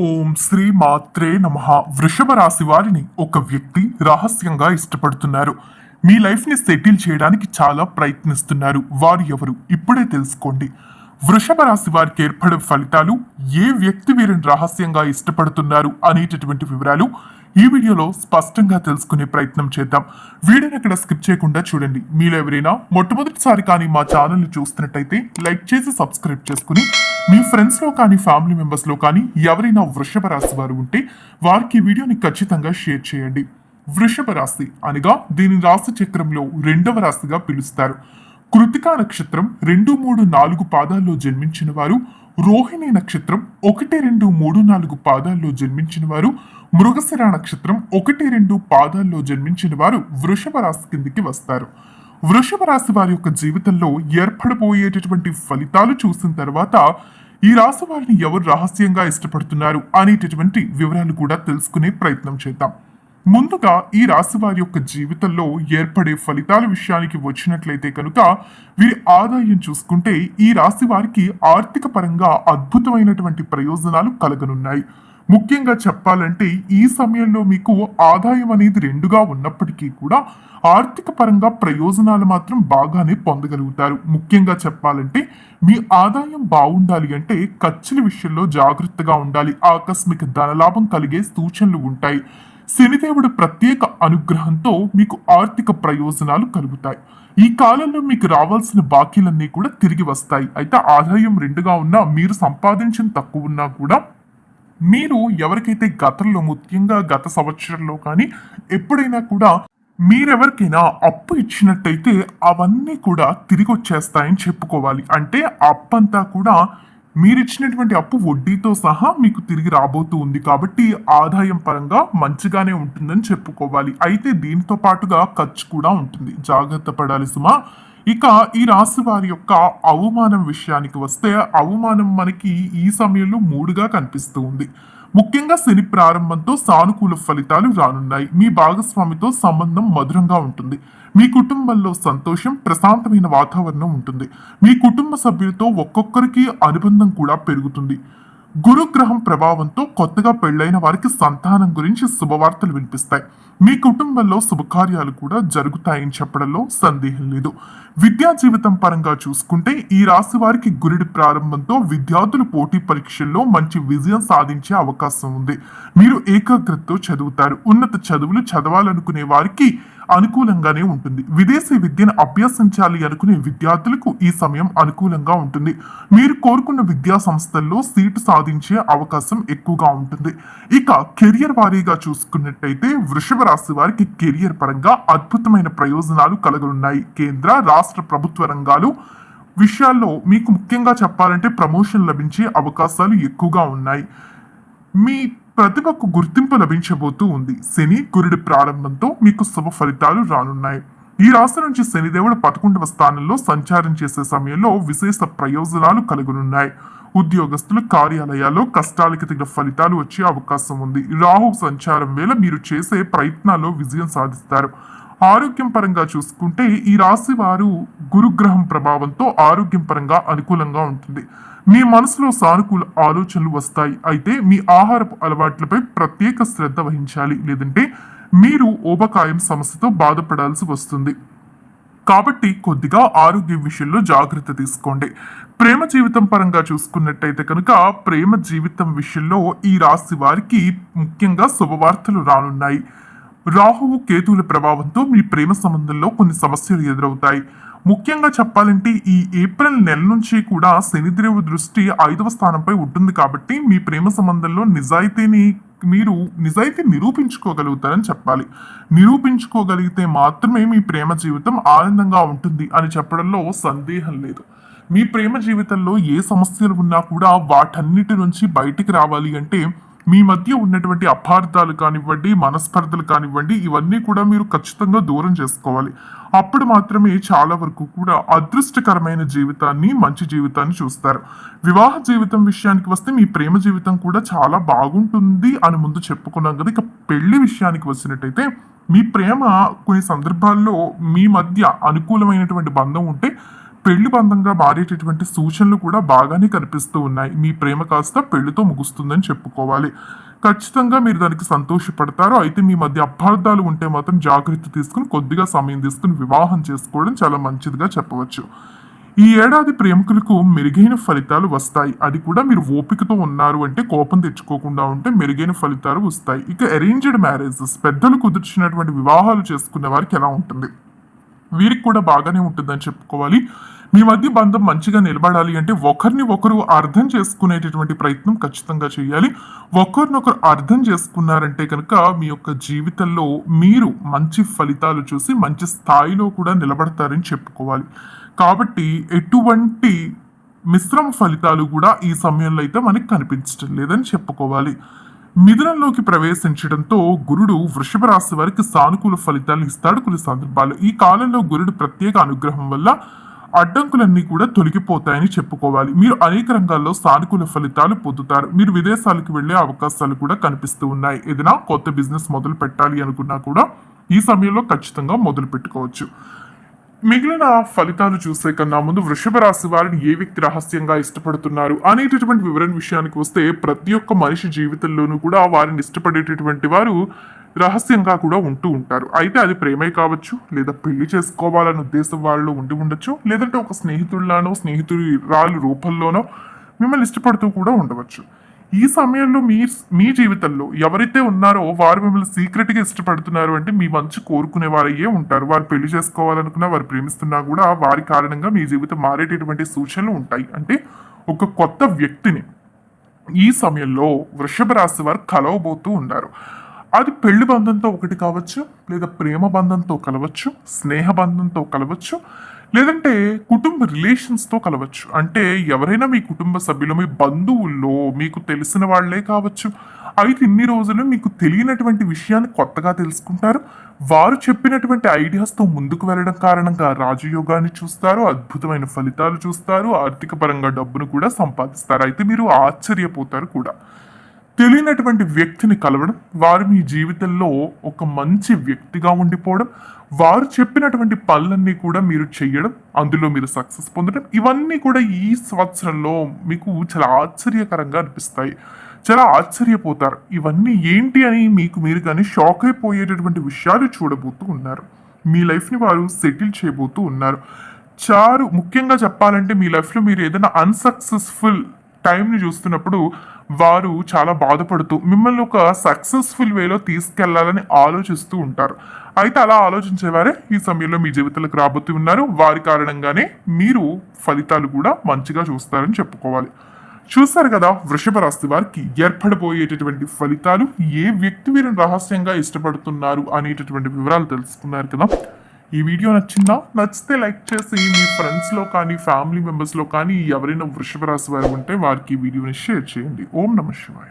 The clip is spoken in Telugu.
ఓం శ్రీ మాత్రే నమ. వృషభ రాశి వారిని ఒక వ్యక్తి రహస్యంగా ఇష్టపడుతున్నారు. మీ లైఫ్ని సెటిల్ చేయడానికి చాలా ప్రయత్నిస్తున్నారు. వారు ఎవరు? ఇప్పుడే తెలుసుకోండి. వృషభ రాశి వారికి ఏర్పడే ఫలితాలు ఏ వ్యక్తి వీరిని రహస్యంగా ఇష్టపడుతున్నారు అనేటటువంటి వివరాలు ఈ వీడియోలో స్పష్టంగా తెలుసుకునే ప్రయత్నం చేద్దాం. వీడియోని అక్కడ స్కిప్ చేయకుండా చూడండి. మీలో ఎవరైనా మొట్టమొదటిసారి కానీ మా ఛానల్ని చూస్తున్నట్టయితే లైక్ చేసి సబ్స్క్రైబ్ చేసుకుని మీ ఫ్రెండ్స్లో కానీ ఫ్యామిలీ మెంబర్స్లో కానీ ఎవరైనా వృషభ రాశి వారు ఉంటే వారికి ఈ వీడియోని ఖచ్చితంగా షేర్ చేయండి. వృషభ రాశి అనగా దీని రాశి చక్రంలో రెండవ రాశిగా పిలుస్తారు. కృతికా నక్షత్రం రెండు మూడు నాలుగు పాదాల్లో జన్మించిన వారు రోహిణి నక్షత్రం ఒకటి రెండు మూడు నాలుగు పాదాల్లో జన్మించిన వారు మృగశిర నక్షత్రం ఒకటి రెండు పాదాల్లో జన్మించిన వారు వృషభ రాశి కిందికి వస్తారు. వృషభ రాశి వారి యొక్క జీవితంలో ఏర్పడబోయేటటువంటి ఫలితాలు చూసిన తర్వాత ఈ రాశి వారిని ఎవరు రహస్యంగా ఇష్టపడుతున్నారు అనేటటువంటి వివరాలు కూడా తెలుసుకునే ప్రయత్నం చేద్దాం. ముందుగా ఈ రాశి వారి యొక్క జీవితంలో ఏర్పడే ఫలితాల విషయానికి వచ్చినట్లయితే కనుక వీరి ఆదాయం చూసుకుంటే ఈ రాశి వారికి ఆర్థిక పరంగా అద్భుతమైనటువంటి ప్రయోజనాలు కలగనున్నాయి. ముఖ్యంగా చెప్పాలంటే ఈ సమయంలో మీకు ఆదాయం అనేది రెండుగా ఉన్నప్పటికీ కూడా ఆర్థిక పరంగా ప్రయోజనాలు మాత్రం బాగానే పొందగలుగుతారు. ముఖ్యంగా చెప్పాలంటే మీ ఆదాయం బాగుండాలి అంటే ఖర్చుల విషయంలో జాగ్రత్తగా ఉండాలి. ఆకస్మిక ధనలాభం కలిగే సూచనలు ఉంటాయి. శనిదేవుడు ప్రత్యేక అనుగ్రహంతో మీకు ఆర్థిక ప్రయోజనాలు కలుగుతాయి. ఈ కాలంలో మీకు రావాల్సిన బాకీలన్నీ కూడా తిరిగి వస్తాయి. అయితే ఆదాయం రెండుగా ఉన్నా మీరు సంపాదించిన తక్కువ ఉన్నా కూడా మీరు ఎవరికైతే గతంలో ముఖ్యంగా గత సంవత్సరంలో కానీ ఎప్పుడైనా కూడా మీరెవరికైనా అప్పు ఇచ్చినట్టయితే అవన్నీ కూడా తిరిగి వచ్చేస్తాయని చెప్పుకోవాలి. అంటే అప్పంతా కూడా మీరిచ్చినటువంటి అప్పు వడ్డీతో సహా మీకు తిరిగి రాబోతూ ఉంది కాబట్టి ఆదాయం పరంగా మంచిగానే ఉంటుందని చెప్పుకోవాలి. అయితే దీనితో పాటుగా ఖర్చు కూడా ఉంటుంది. జాగ్రత్త పడాలి సుమా. ఇక ఈ రాశి వారి యొక్క అవమానం విషయానికి వస్తే అవమానం మనకి ఈ సమయంలో మూడుగా కనిపిస్తూ ఉంది. ముఖ్యంగా శని ప్రారంభంతో సానుకూల ఫలితాలు రానున్నాయి. మీ భాగస్వామితో సంబంధం మధురంగా ఉంటుంది. మీ కుటుంబంలో సంతోషం ప్రశాంతమైన వాతావరణం ఉంటుంది. మీ కుటుంబ సభ్యులతో ఒక్కొక్కరికి అనుబంధం కూడా పెరుగుతుంది. గురుగ్రహం ప్రభావంతో కొత్తగా పెళ్ళైన వారికి సంతానం గురించి శుభవార్తలు వినిపిస్తాయి. మీ కుటుంబంలో శుభకార్యాలు కూడా జరుగుతాయని చెప్పడంలో సందేహం లేదు. విద్యా జీవితం పరంగా చూసుకుంటే ఈ రాశి వారికి గురుడి ప్రారంభంతో విద్యార్థులు పోటీ పరీక్షల్లో మంచి విజయం సాధించే అవకాశం ఉంది. మీరు ఏకాగ్రతతో చదువుతారు. ఉన్నత చదువులు చదవాలనుకునే వారికి అనుకూలంగానే ఉంటుంది. విదేశీ విద్యను అభ్యసించాలి అనుకునే విద్యార్థులకు ఈ సమయం అనుకూలంగా ఉంటుంది. మీరు కోరుకున్న విద్యా సంస్థల్లో సీటు సాధించే అవకాశం ఎక్కువగా ఉంటుంది. ఇక కెరియర్ వారీగా చూసుకున్నట్టయితే వృషభ రాశి వారికి కెరియర్ పరంగా అద్భుతమైన ప్రయోజనాలు కలగనున్నాయి. కేంద్ర రాష్ట్ర ప్రభుత్వ రంగాలు విషయాల్లో మీకు ముఖ్యంగా చెప్పాలంటే ప్రమోషన్ లభించే అవకాశాలు ఎక్కువగా ఉన్నాయి. మీ ప్రతిభకు గుర్తింపు లభించబోతూ ఉంది. శని గురుడి ప్రారంభంతో మీకు శుభ ఫలితాలు రానున్నాయి. ఈ రాశి నుంచి శనిదేవుడు పదకొండవ స్థానంలో సంచారం చేసే సమయంలో విశేష ప్రయోజనాలు కలుగునున్నాయి. ఉద్యోగస్తులు కార్యాలయాల్లో కష్టాలకి తగిన ఫలితాలు వచ్చే అవకాశం ఉంది. రాహు సంచారం వేళ మీరు చేసే ప్రయత్నాల్లో విజయం సాధిస్తారు. ఆరోగ్యం పరంగా చూసుకుంటే ఈ రాశి వారు గురుగ్రహం ప్రభావంతో ఆరోగ్యం పరంగా అనుకూలంగా ఉంటుంది. మీ మనసులో సానుకూల ఆలోచనలు వస్తాయి. అయితే మీ ఆహారపు అలవాట్లపై ప్రత్యేక శ్రద్ధ వహించాలి. లేదంటే మీరు ఓబకాయం సమస్యతో బాధపడాల్సి వస్తుంది. కాబట్టి కొద్దిగా ఆరోగ్య విషయంలో జాగ్రత్త తీసుకోండి. ప్రేమ జీవితం పరంగా చూసుకున్నట్టయితే కనుక ప్రేమ జీవితం విషయంలో ఈ రాశి వారికి ముఖ్యంగా శుభవార్తలు రానున్నాయి. రాహువు కేతువుల ప్రభావంతో మీ ప్రేమ సంబంధంలో కొన్ని సమస్యలు ఎదురవుతాయి. ముఖ్యంగా చెప్పాలంటే ఈ ఏప్రిల్ నెల నుంచి కూడా శనిదేవు దృష్టి ఐదవ స్థానంపై ఉంటుంది కాబట్టి మీ ప్రేమ సంబంధంలో నిజాయితీని మీరు నిజాయితీ నిరూపించుకోగలుగుతారని చెప్పాలి. నిరూపించుకోగలిగితే మాత్రమే మీ ప్రేమ జీవితం ఆనందంగా ఉంటుంది అని చెప్పడంలో సందేహం లేదు. మీ ప్రేమ జీవితంలో ఏ సమస్యలు ఉన్నా కూడా వాటన్నిటి నుంచి బయటికి రావాలి అంటే మీ మధ్య ఉన్నటువంటి అపార్థాలు కానివ్వండి మనస్పర్ధలు కానివ్వండి ఇవన్నీ కూడా మీరు ఖచ్చితంగా దూరం చేసుకోవాలి. అప్పుడు మాత్రమే చాలా వరకు కూడా అదృష్టకరమైన జీవితాన్ని మంచి జీవితాన్ని చూస్తారు. వివాహ జీవితం విషయానికి వస్తే మీ ప్రేమ జీవితం కూడా చాలా బాగుంటుంది అని ముందు చెప్పుకున్నాం కదా. ఇక పెళ్ళి విషయానికి వచ్చినట్టయితే మీ ప్రేమ కొన్ని సందర్భాల్లో మీ మధ్య అనుకూలమైనటువంటి బంధం ఉంటే పెళ్ళి బంధంగా మారేటటువంటి సూచనలు కూడా బాగానే కనిపిస్తూ ఉన్నాయి. మీ ప్రేమ కాస్త పెళ్ళితో ముగుస్తుందని చెప్పుకోవాలి. ఖచ్చితంగా మీరు దానికి సంతోషపడతారు. అయితే మీ మధ్య అపార్థాలు ఉంటే మాత్రం జాగ్రత్త తీసుకుని కొద్దిగా సమయం తీసుకుని వివాహం చేసుకోవడం చాలా మంచిదిగా చెప్పవచ్చు. ఈ ఏడాది ప్రేమికులకు మెరుగైన ఫలితాలు వస్తాయి. అది కూడా మీరు ఓపికతో ఉన్నారు అంటే కోపం తెచ్చుకోకుండా ఉంటే మెరుగైన ఫలితాలు వస్తాయి. ఇక అరేంజ్డ్ మ్యారేజెస్ పెద్దలు కుదిర్చినటువంటి వివాహాలు చేసుకునే వారికి ఎలా ఉంటుంది? వీరికి కూడా బాగానే ఉంటుందని చెప్పుకోవాలి. మీ మధ్య బంధం మంచిగా నిలబడాలి అంటే ఒకరిని ఒకరు అర్థం చేసుకునేటటువంటి ప్రయత్నం ఖచ్చితంగా చేయాలి. ఒకరినొకరు అర్థం చేసుకున్నారంటే కనుక మీ యొక్క జీవితంలో మీరు మంచి ఫలితాలు చూసి మంచి స్థాయిలో కూడా నిలబడతారని చెప్పుకోవాలి. కాబట్టి ఎటువంటి మిశ్రమ ఫలితాలు కూడా ఈ సమయంలో అయితే మనకి కనిపించడం లేదని చెప్పుకోవాలి. మిథునంలోకి ప్రవేశించడంతో గురుడు వృషభ రాశి వారికి సానుకూల ఫలితాలు ఇస్తాడు. కొన్ని సందర్భాలు ఈ కాలంలో గురుడు ప్రత్యేక అనుగ్రహం వల్ల అడ్డంకులన్నీ కూడా తొలగిపోతాయని చెప్పుకోవాలి. మీరు అనేక రంగాల్లో సానుకూల ఫలితాలు పొందుతారు. మీరు విదేశాలకు వెళ్ళే అవకాశాలు కూడా కనిపిస్తూ ఉన్నాయి. ఏదైనా కొత్త బిజినెస్ మొదలు పెట్టాలి అనుకున్నా కూడా ఈ సమయంలో ఖచ్చితంగా మొదలు పెట్టుకోవచ్చు మిగిలిన ఫలితాలు చూసే కన్నా ముందు వృషభ రాశి వారిని ఏ వ్యక్తి రహస్యంగా ఇష్టపడుతున్నారు అనేటటువంటి వివరణ విషయానికి వస్తే ప్రతి ఒక్క మనిషి జీవితంలోనూ కూడా వారిని ఇష్టపడేటటువంటి వారు రహస్యంగా కూడా ఉంటూ ఉంటారు. అయితే అది ప్రేమే కావచ్చు లేదా పెళ్ళి చేసుకోవాలనే ఉద్దేశం వాళ్ళు ఉండి ఉండొచ్చు లేదంటే ఒక స్నేహితుల్లానో స్నేహితుడి రాళ్ళు రూపంలోనో మిమ్మల్ని ఇష్టపడుతూ కూడా ఉండవచ్చు. ఈ సమయంలో మీ మీ జీవితంలో ఎవరైతే ఉన్నారో వారు మిమ్మల్ని సీక్రెట్గా ఇష్టపడుతున్నారు అంటే మీ మంచి కోరుకునే వారయ్యే ఉంటారు. వారు పెళ్ళి చేసుకోవాలనుకున్నా వారు ప్రేమిస్తున్నా కూడా వారి కారణంగా మీ జీవితం మారేటటువంటి సూచనలు ఉంటాయి. అంటే ఒక కొత్త వ్యక్తిని ఈ సమయంలో వృషభ రాశి వారు కలవబోతూ ఉన్నారు. అది పెళ్ళి బంధంతో ఒకటి కావచ్చు లేదా ప్రేమ బంధంతో కలవచ్చు స్నేహ బంధంతో కలవచ్చు లేదంటే కుటుంబ రిలేషన్స్తో కలవచ్చు. అంటే ఎవరైనా మీ కుటుంబ సభ్యులు మీ బంధువుల్లో మీకు తెలిసిన వాళ్ళే కావచ్చు. అయితే ఇన్ని రోజులు మీకు తెలియనటువంటి విషయాన్ని కొత్తగా తెలుసుకుంటారు. వారు చెప్పినటువంటి ఐడియాస్తో ముందుకు వెళ్ళడం కారణంగా రాజయోగాన్ని చూస్తారు అద్భుతమైన ఫలితాలు చూస్తారు ఆర్థిక పరంగా డబ్బును కూడా సంపాదిస్తారు. అయితే మీరు ఆశ్చర్యపోతారు కూడా. తెలియనటువంటి వ్యక్తిని కలవడం వారు మీ జీవితంలో ఒక మంచి వ్యక్తిగా ఉండిపోవడం వారు చెప్పినటువంటి పనులన్నీ కూడా మీరు చెయ్యడం అందులో మీరు సక్సెస్ పొందడం ఇవన్నీ కూడా ఈ సంవత్సరంలో మీకు చాలా ఆశ్చర్యకరంగా అనిపిస్తాయి. చాలా ఆశ్చర్యపోతారు. ఇవన్నీ ఏంటి అని మీకు మీరు కానీ షాక్ అయిపోయేటటువంటి విషయాలు చూడబోతూ ఉన్నారు. మీ లైఫ్ని వారు సెటిల్ చేయబోతూ ఉన్నారు. చారు ముఖ్యంగా చెప్పాలంటే మీ లైఫ్లో మీరు ఏదైనా అన్సక్సెస్ఫుల్ టైంని చూస్తున్నప్పుడు వారు చాలా బాధపడుతూ మిమ్మల్ని ఒక సక్సెస్ఫుల్ వేలో తీసుకెళ్ళాలని ఆలోచిస్తూ ఉంటారు. అయితే అలా ఆలోచించేవారే ఈ సమయంలో మీ జీవితంలోకి రాబోతూ ఉన్నారు. వారి కారణంగానే మీరు ఫలితాలు కూడా మంచిగా చూస్తారని చెప్పుకోవాలి. చూస్తారు కదా వృషభ రాశి వారికి ఏర్పడబోయేటటువంటి ఫలితాలు ఏ వ్యక్తి వీరిని రహస్యంగా ఇష్టపడుతున్నారు అనేటటువంటి వివరాలు తెలుసుకున్నారు కదా. ఈ వీడియో నచ్చిందా? నచ్చితే లైక్ చేసి మీ ఫ్రెండ్స్లో కానీ ఫ్యామిలీ మెంబర్స్లో కానీ ఎవరైనా వృషభ రాశి వారు ఉంటే వారికి ఈ వీడియోని షేర్ చేయండి. ఓం నమ శివాయ.